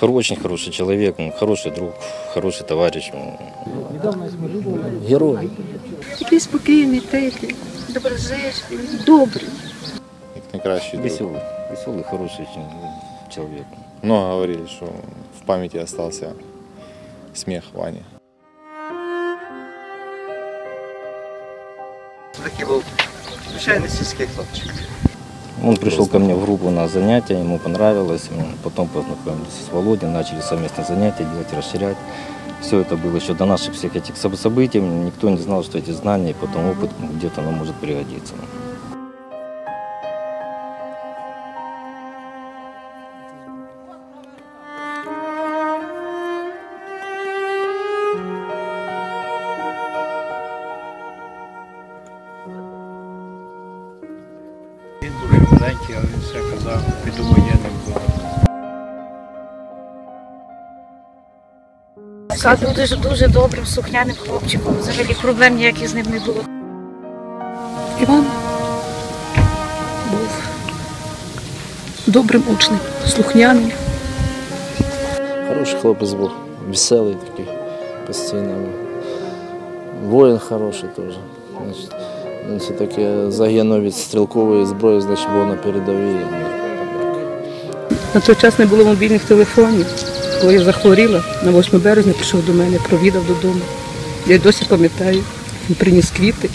Хор- Очень хороший человек, он хороший друг, хороший товарищ. Герой. Такий спокійний, тихий, доброзичливий, добрий. як найкращий друг. Веселый, веселый, хороший очень человек. Много говорили, що в пам'яті залишився сміх Вані. Такий був звичайний сільський хлопчик. Он пришел ко мне в группу на занятия, ему понравилось. М, Потом познакомились с Володей, начали совместно занятия делать, расширять. Все это было еще до наших всех этих соб- событий. Никто не знал, что эти знания и потом опыт где-то нам может пригодиться. Маленький, але він все казав, піду воєнним буду. Сад дуже дуже добрим, слухняним хлопчиком. Взагалі проблем ніяких з ним не було. Іван був добрим учнем, слухняним. Хороший хлопець був, веселий такий, постійно. Воїн хороший теж. Все-таки загинув від стрілкової зброї, значить був на передовій. На той час не було мобільних телефонів. Коли я захворіла, на 8 березня прийшов до мене, провідав додому. Я досі пам'ятаю, він приніс квіти.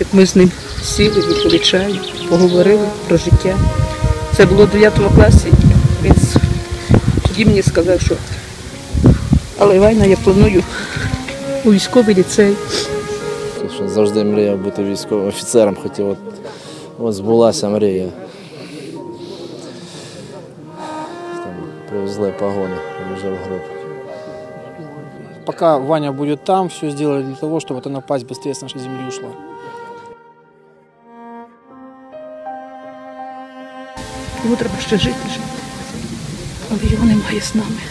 Як ми з ним сіли, випили чаю, поговорили про життя. Це було в 9 класі. Він тоді мені сказав, що але Івана, я планую у військовий ліцей Так що Завжди мріяв бути військовим офіцером, хотів от, от збулася мрія. Там привезли погони вже в гроб. Пока Ваня будет там, все сделали для того, чтобы эта напасть быстрее с нашей земли ушла. Йому треба ще жити, жити. Але його немає з нами.